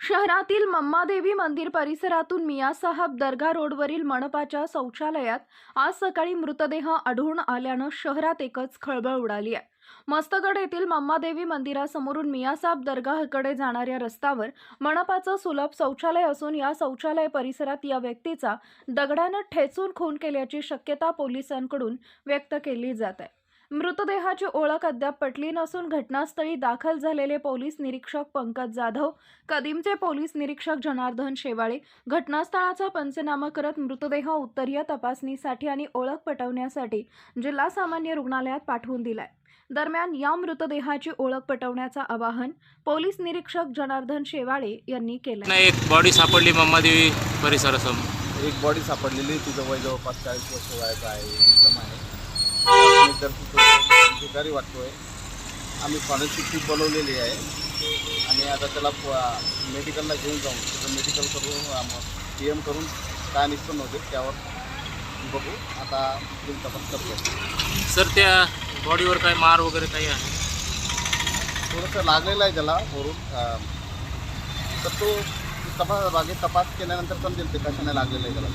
शहरातील मम्मादेवी मंदिर परिसरातून मियासाहब दर्गा रोडवरील मनपाच्या शौचालयात आज सकाळी मृतदेह आढळून आल्यानं शहरात एकच खळबळ उडाली आहे. मस्तगड येथील मम्मादेवी मंदिरासमोरून मियासाब दर्गाकडे जाणाऱ्या रस्त्यावर मनपाचं सुलभ शौचालय असून या शौचालय परिसरात या व्यक्तीचा दगडानं ठेचून खून केल्याची शक्यता पोलिसांकडून व्यक्त केली जात आहे. मृतदेहाची ओळख अद्याप पटली नसून घटनास्थळी दाखल झालेले पोलीस निरीक्षक पंकज जाधव कदीमचे पोलीस निरीक्षक जनार्दन शेवाळे घटनास्थळाचा पंचनामा करत मृतदेह उत्तरीय तपासणीसाठी आणि ओळख पटवण्यासाठी जिल्हा सामान्य रुग्णालयात पाठवून दिलाय. दरम्यान या मृतदेहाची ओळख पटवण्याचं आवाहन पोलीस निरीक्षक जनार्दन शेवाळे यांनी केलं नाही एक बॉडी सापडली मम्मादेवी परिसरासमोर. एक बॉडी सापडलेली. तिचं वय जवळपास चाळीस वर्ष वयाचं आहे तर भिकारी वाटतोय. आम्ही फॉरेन्सिक टीम बोलवलेली आहे. आणि आता त्याला मेडिकलला घेऊन जाऊन त्याचं मेडिकल करून पी एम करून काय निष्पन्न होते त्यावर बघू. आता पुढील तपास करतो. सर त्या बॉडीवर काय मार वगैरे काही आहे? थोडंसं लागलेलं आहे त्याला वरून तर तो तपास बाकी तपास केल्यानंतर समजेल ते कशाने लागलेलं आहे त्याला.